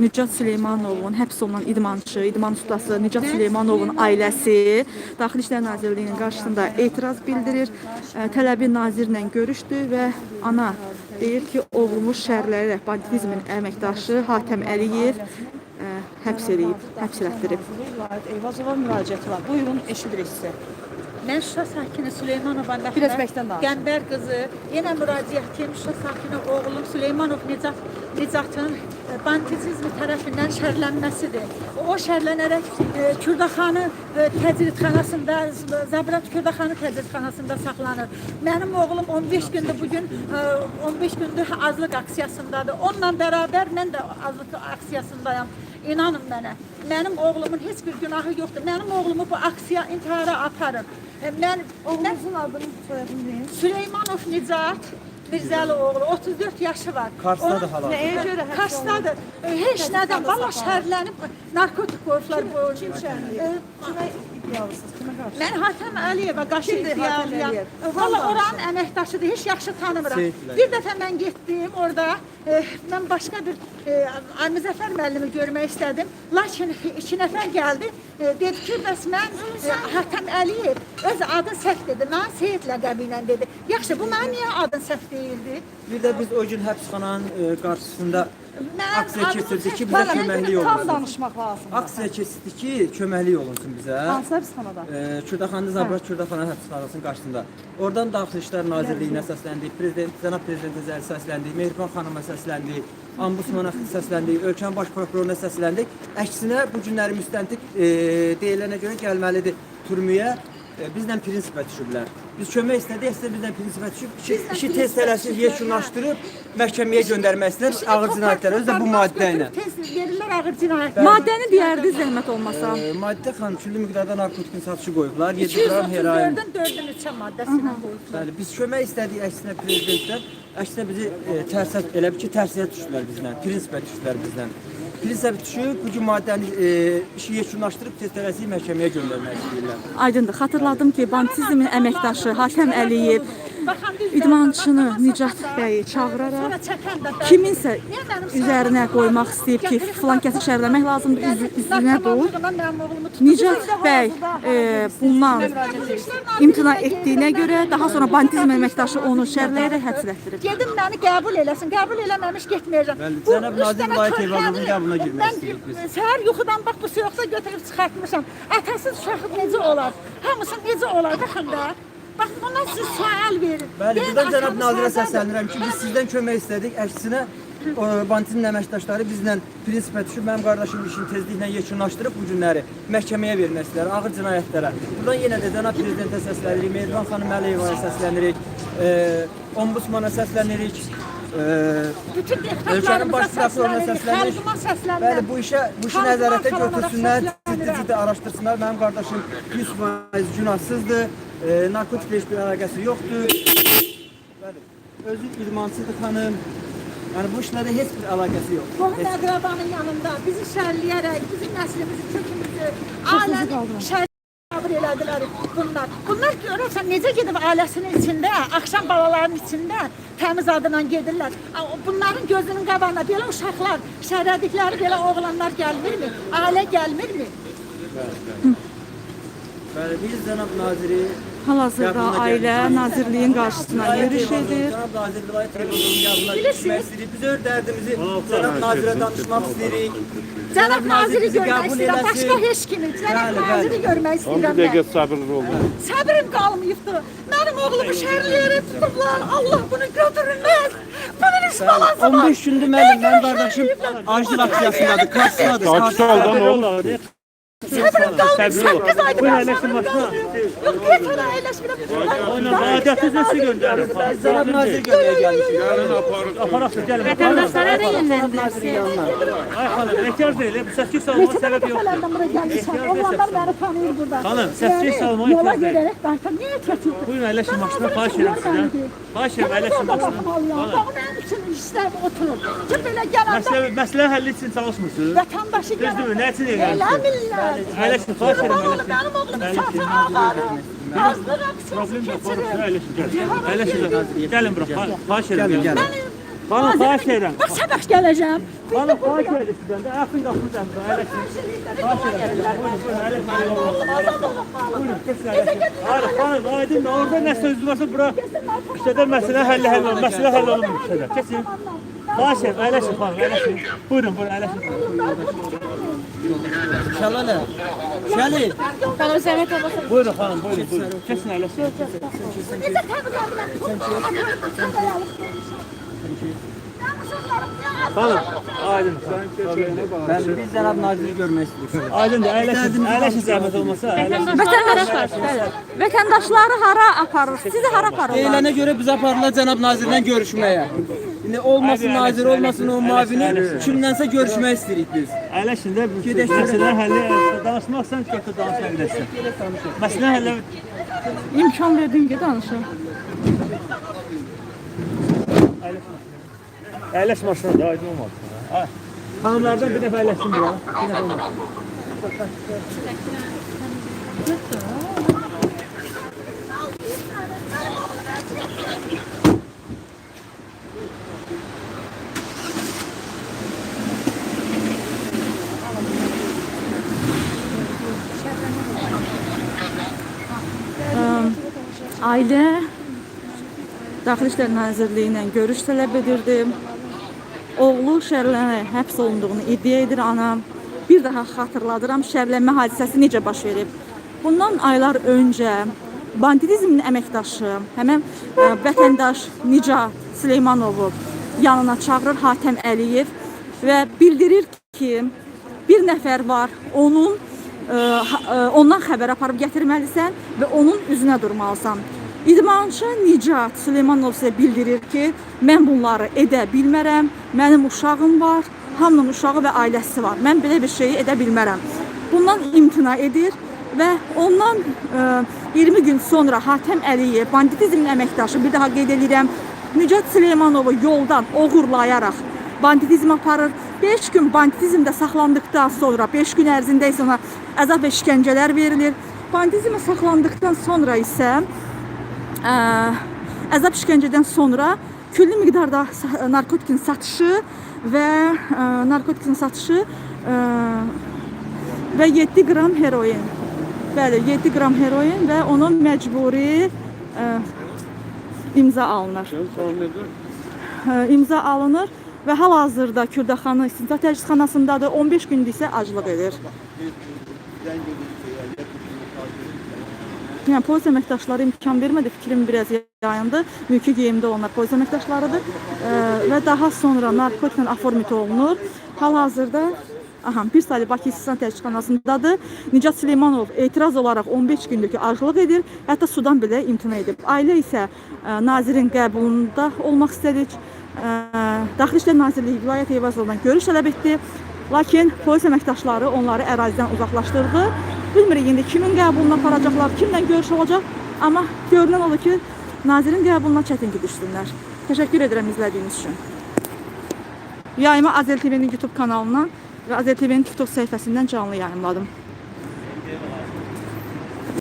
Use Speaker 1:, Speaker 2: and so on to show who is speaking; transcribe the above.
Speaker 1: Nicat Süleymanovun həbs olunan idmançı, idman ustası Nicat Süleymanovun ailəsi Daxili İşlər Nazirliyinin qarşısında etiraz bildirir. Tələbi nazirlə görüşdü və ana deyir ki, oğlumuz şəhərlərə banditizmin əməkdaşı Hatəm Əliyev ə, həbs eləyib, həbs elətdirib.
Speaker 2: Eyvazova müraciəti var. Buyurun, eşidirik sizi.
Speaker 3: Şuşa sakini Süleymanova Məxmər.
Speaker 2: Biraz bəkdən danış.
Speaker 3: Qəmbər qızı. Yenə müraciətim Şuşa sakini oğlum Süleymanov Nicat Nicatın e, banditizmi tərəfindən şərlənməsidir. O şərlənərək e, Kürdaxanı e, təcridxanasında, Zabrat Kürdaxanı təcridxanasında saxlanır. Mənim oğlum 15 gündür bugün e, 15 gündür azlıq aksiyasındadır. Onunla bərabər mən də azlıq aksiyasındayam. İnanın mənə. Mənim oğlumun heç bir günahı yoxdur. Mənim oğlumu bu aksiya intihara aparır. E, Mən
Speaker 2: Oğlunuzun adını soyadını deyin.
Speaker 3: Süleymanov Nicat Mirzəli oğlu 34 yaşı var.
Speaker 4: Karsdadır hala.
Speaker 2: Nəyə görə
Speaker 3: Karsdadır. E, Heç nədən valla şəhərlənib narkotik qoyublar bu.
Speaker 2: Kim şəhərləyir?
Speaker 3: E,
Speaker 2: iddialısınız? Kimə qarşı?
Speaker 3: Mən Hatəm Əliyevə qarşı
Speaker 2: Kimdir Hatəm
Speaker 3: iddialıyam.
Speaker 2: Əliyev?
Speaker 3: Valla
Speaker 2: Hansı
Speaker 3: oranın əməkdaşıdır. Heç yaxşı tanımıram.
Speaker 4: Seyidlər.
Speaker 3: Bir dəfə mən getdim orada. E, mən başqa bir e, Ay Müzəffər müəllimi görmək istədim. Lakin iki nəfər gəldi. E, dedi ki, bəs mən e, Hatəm Əliyev öz adı səhv dedi. Mən Seyid ləqəbi ilə dedi. Yaxşı, bu mənim niyə adın səhv deyildi?
Speaker 4: Bir de biz o gün həbsxananın e, qarşısında aksiya
Speaker 3: adımı
Speaker 4: keçirdik ki,
Speaker 3: səhv-
Speaker 4: bizə köməklik
Speaker 2: Tam
Speaker 4: olsun.
Speaker 2: danışmaq lazımdır.
Speaker 4: Aksiya keçirdik ki, köməklik olunsun bizə.
Speaker 2: Hansı həbsxanada?
Speaker 4: E, Kürdaxanlı Zabrat Kürdaxana həbsxanasının qarşısında. Oradan Daxili İşlər Nazirliyinə səsləndik, prezident, cənab prezidentə zəli səsləndik, Mehriban xanıma səsləndik, Ombudsmana səsləndik, ölkənin baş prokuroruna səsləndik. Əksinə bu günləri müstəntiq e, deyilənə görə gəlməlidir türməyə. E, bizlə prinsipə düşüblər. Biz kömək istədik, əslində bizlə prinsipə düşüb, işi,
Speaker 3: Bizlə
Speaker 4: işi
Speaker 3: prinsipə
Speaker 4: tez tələsik
Speaker 3: düşüblər,
Speaker 4: yekunlaşdırıb məhkəməyə göndərmək istəyirlər ağır cinayətlər özü də bu maddə ilə.
Speaker 3: Tez verirlər ağır cinayətlər.
Speaker 1: Maddəni deyərdi zəhmət olmasa.
Speaker 4: E, maddə xanım küllü miqdarda narkotikin satışı qoyublar. 7 qram heroin.
Speaker 3: 234-ün 4-ün 3 maddəsindən qoyublar.
Speaker 4: Bəli, biz kömək istədik əksinə prezidentdən. Əksinə bizi e, tərsə elə bir ki, tərsiyə düşdülər bizdən, prinsipə düşdülər bizdən. Prinsipə düşüb bu gün maddəni e, işi yekunlaşdırıb tez tələsik məhkəməyə göndərmək istəyirlər.
Speaker 1: Aydındır. Xatırladım ki, banditizmin əməkdaşı Hatəm Əliyev idmançını Nicat bəyi çağıraraq kiminsə üzərinə qoymaq istəyib ki, filan kəsi şərləmək lazımdır, üz, üzünə
Speaker 3: tutub-
Speaker 1: Nicat bəy e, bundan imtina etdiyinə görə daha sonra banditizm əməkdaşı onu şərləyərək həbs etdirib.
Speaker 3: Gedim məni qəbul eləsin. Qəbul eləməmiş getməyəcəm. Bu üstəmə
Speaker 4: Vilayət
Speaker 3: körpəni
Speaker 4: Eyvazovun qəbuluna girmək
Speaker 3: mən. Səhər yuxudan bax bu yoxsa götürüb çıxartmışam. Atasız uşağı necə olar? Hamısı necə olar? Baxın da. Bax buna siz sual verin.
Speaker 4: Bəli,
Speaker 3: Deyin,
Speaker 4: buradan cənab nazirə
Speaker 3: hardadır?
Speaker 4: səslənirəm ki, biz sizdən kömək istədik. Əksinə o, banditizmin əməkdaşları bizlə prinsipə düşüb mənim qardaşım işini tezliklə yekunlaşdırıb bu günləri məhkəməyə vermək istəyirlər ağır cinayətlərə. Buradan yenə də cənab prezidentə səslənirik, Mehriban xanım Əliyevaya səslənirik, e, ombudsmana səslənirik. E,
Speaker 3: Bütün
Speaker 4: Ölkənin baş
Speaker 3: deputatlarımıza
Speaker 4: prokuroruna
Speaker 3: səslənirik,
Speaker 4: səslənirik.
Speaker 3: xalqıma səslənirik.
Speaker 4: Bəli, bu işə bu işi
Speaker 3: Xalqıma,
Speaker 4: nəzarətə
Speaker 3: xalqıma
Speaker 4: götürsünlər,
Speaker 3: səslənirəm.
Speaker 4: ciddi-ciddi araşdırsınlar. Mənim qardaşım 100% günahsızdır. E, narkotiklə heç bir əlaqəsi yoxdur. Bəli, özü idmansıdır xanım. Yəni bu işlərə heç bir əlaqəsi yox.
Speaker 3: Qohum əqrabanın yanında bizi şərləyərək, bizim nəslimizi, kökümüzü, qəbul elədilər bunlar. Bunlar görürsən necə gedib ailəsinin içində, axşam balaların içində təmiz adına gedirlər. Bunların gözünün qabağına belə uşaqlar, şərədikləri belə oğlanlar gəlmirmi? Ailə gəlmirmi?
Speaker 4: Bəli, biz cənab naziri
Speaker 1: Hal-hazırda ailə Nazirliyin qarşısına yürüş edir.
Speaker 3: Bilirsiniz.
Speaker 4: Biz öz dərdimizi cənab nazirə danışmaq istəyirik.
Speaker 3: Cənab naziri istəyirəm,
Speaker 4: eləsin.
Speaker 3: başqa heç kimi.
Speaker 4: Bəli.
Speaker 3: naziri görmək
Speaker 5: Bir
Speaker 3: istəyirəm.
Speaker 5: dəqiqə
Speaker 3: mən.
Speaker 5: sabırlı olun.
Speaker 3: Səbrim qalmayıbdı. Mənim oğlumu şərləyərək tutublar. Allah bunu götürülməz. Bunun iş balası var.
Speaker 4: 15 gündür mənim, mənim qardaşım acil aksiyasındadır, karsdadır.
Speaker 5: Sakit ol.
Speaker 3: 8 aydır.
Speaker 5: Buyur,
Speaker 3: mən
Speaker 5: əyləşin
Speaker 3: səbrim
Speaker 5: başına.
Speaker 3: qalmayıb. Yox, yeter əyləşmirəm.
Speaker 5: Adəti nəsi göndərir?
Speaker 4: Cənab nazir görməyə gəlmişik.
Speaker 5: Aparaqsa gəlin.
Speaker 6: Vətəndaşlara da yönləndirsin.
Speaker 5: Ay xanım, nəkər deyil. Bu səsküy salma
Speaker 3: Neçə
Speaker 5: səbəb yoxdur.
Speaker 3: dəfələrdən bura gəlmişəm. Oğlanlar məni tanıyır burada.
Speaker 5: Xanım, səs-küy
Speaker 3: Yəni,
Speaker 5: salmaya
Speaker 3: Yola
Speaker 5: ehtiyac
Speaker 3: gedərək dartam. Niyə çəkildin?
Speaker 5: Buyurun, əyləşin başına, xahiş edirəm sizdən. Xahiş edirəm, əyləşin başına. Xanım.
Speaker 3: Bax, mənim üçün işlər oturur. Kim belə gələndə
Speaker 5: Məsələ, məsələ həlli üçün çalışmırsınız?
Speaker 3: vətəndaşı
Speaker 5: Düzdürmü? Nə üçün
Speaker 3: Elə
Speaker 5: eləmişsiniz?
Speaker 3: bilirlər.
Speaker 5: Əyləşin, xahiş edirəm,
Speaker 3: Oğlum. Mənim oğlum satı ağarı. Azlıq aksiyası
Speaker 5: Problem yox,
Speaker 3: keçirir.
Speaker 5: əyləşin, gəlin.
Speaker 3: Cihana
Speaker 5: Əyləşin,
Speaker 3: girdi.
Speaker 5: gəlin bura, xahiş edirəm.
Speaker 4: Gəlin,
Speaker 5: gəlin.
Speaker 4: gəlin.
Speaker 5: Xanım, xahiş edirəm.
Speaker 3: Bax səbəx gələcəm.
Speaker 5: Xanım, xahiş edirəm sizdən də. Yaxın qapını dəmsə, əyləşin. Xahiş edirəm. Buyurun, buyurun, əyləşin. Keçin. Hayır, xanım, aydın da orada nə söz varsa bura küçədə məsələ həll həll olunur. Məsələ həll olunmur küçədə. Keçin. Xahiş edirəm, əyləşin xanım, əyləşin. Buyurun, buyurun, əyləşin.
Speaker 4: Şəlalə. Şəli.
Speaker 6: Xanım zəhmət olmasa.
Speaker 5: Buyurun xanım, buyurun, buyurun. Keçin əyləşin. Xanım, aydın.
Speaker 4: Ben biz cənab naziri görmək istəyirik.
Speaker 5: Aydın da əyləşin. Əyləşin zəhmət olmasa.
Speaker 1: Vətəndaşlar, bəli. Vətəndaşları hara aparır? Sizi hara aparırlar?
Speaker 4: Deyilənə görə biz aparırlar cənab nazirlə görüşməyə. İndi olmasın nazir, olmasın o
Speaker 5: əyləşin,
Speaker 4: mavini,
Speaker 5: əyləşin.
Speaker 4: kimlənsə görüşmək istəyirik biz.
Speaker 5: Əyləşin də bu
Speaker 4: Gedək,
Speaker 5: məsələ həlli danışmaqsan götür danışa bilərsən. Məsələ həlli
Speaker 1: İmkan verdin ki, danışın.
Speaker 5: Əyləş maşına da aydın olmaz. Ha. Xanımlardan bir dəfə əyləşsin bura. Bir dəfə olmaz.
Speaker 1: Ailə Daxili İşlər Nazirliyi ilə görüş tələb edirdi. Oğlu şərlənə həbs olunduğunu iddia edir anam. Bir daha xatırladıram, şərlənmə hadisəsi necə baş verib. Bundan aylar öncə banditizmin əməkdaşı, həmin ə, vətəndaş Nicat Süleymanovu yanına çağırır Hatəm Əliyev və bildirir ki, bir nəfər var, onun ha- ə, ondan xəbər aparıb gətirməlisən və onun üzünə durmalısan. İdmançı Nicat Süleymanov sizə bildirir ki, mən bunları edə bilmərəm. Mənim uşağım var, hamının uşağı və ailəsi var. Mən belə bir şeyi edə bilmərəm. Bundan imtina edir və ondan ə, 20 gün sonra Hatəm Əliyev banditizmin əməkdaşı bir daha qeyd edirəm, Nicat Süleymanovu yoldan oğurlayaraq banditizm aparır. 5 gün banditizmdə saxlandıqdan sonra 5 gün ərzində isə ona əzab və işgəncələr verilir. Banditizmə saxlandıqdan sonra isə əzab işgəncədən sonra külli miqdarda narkotikin satışı və ə, narkotikin satışı ə, və 7 qram heroin. Bəli, 7 qram heroin və onun məcburi ə, imza alınır. Ə, imza alınır və hal-hazırda Kürdaxanı İstintaq Təcridxanasındadır. 15 gündür isə aclıq edir. Yəni polis əməkdaşları imkan vermədi, fikrim biraz yayındı. Mülki geyimdə olanlar polis əməkdaşlarıdır Ə, və daha sonra narkotiklə aformit olunur. Hal-hazırda Aha, bir saylı Bakı İstisna Təşkilatxanasındadır. Nicat Süleymanov etiraz olaraq 15 gündür ki, aclıq edir, hətta sudan belə imtina edib. Ailə isə ə, nazirin qəbulunda olmaq istədik. Ə, Daxili İşlər Nazirliyi Vilayət görüş tələb etdi. Lakin polis əməkdaşları onları ərazidən uzaqlaşdırdı. Bilmirik indi kimin qəbuluna aparacaqlar, kimlə görüş olacaq. Amma görünən odur ki, nazirin qəbuluna çətin düşsünlər. Təşəkkür edirəm izlədiyiniz üçün. Yayımı Azel TV-nin YouTube kanalından və Azel TV-nin TikTok səhifəsindən canlı yayımladım.